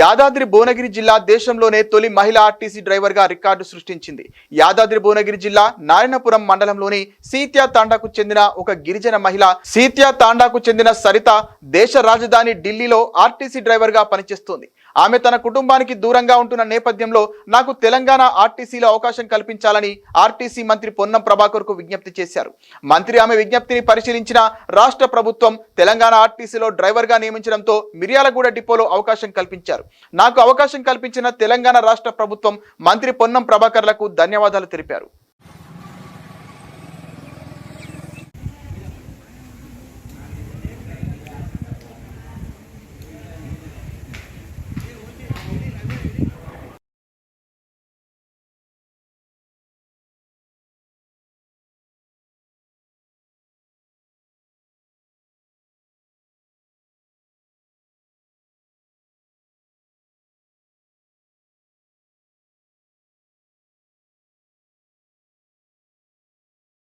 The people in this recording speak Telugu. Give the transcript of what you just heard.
యాదాద్రి భువనగిరి జిల్లా దేశంలోనే తొలి మహిళా ఆర్టీసీ డ్రైవర్గా రికార్డు సృష్టించింది. యాదాద్రి భువనగిరి జిల్లా నారాయణపురం మండలంలోని సీత్యా తాండాకు చెందిన ఒక గిరిజన మహిళ సీత్యా తాండాకు చెందిన సరిత దేశ రాజధాని ఢిల్లీలో ఆర్టీసీ డ్రైవర్గా పనిచేస్తోంది. ఆమె తన కుటుంబానికి దూరంగా ఉంటున్న నేపథ్యంలో నాకు తెలంగాణ ఆర్టీసీలో అవకాశం కల్పించాలని ఆర్టీసీ మంత్రి పొన్నం ప్రభాకర్కు విజ్ఞప్తి చేశారు. మంత్రి ఆమె విజ్ఞప్తిని పరిశీలించిన రాష్ట్ర ప్రభుత్వం తెలంగాణ ఆర్టీసీలో డ్రైవర్గా నియమించడంతో మిర్యాలగూడ డిపోలో అవకాశం కల్పించారు. నాకు అవకాశం కల్పించిన తెలంగాణ రాష్ట్ర ప్రభుత్వం మంత్రి పొన్నం ప్రభాకర్లకు ధన్యవాదాలు తెలిపారు.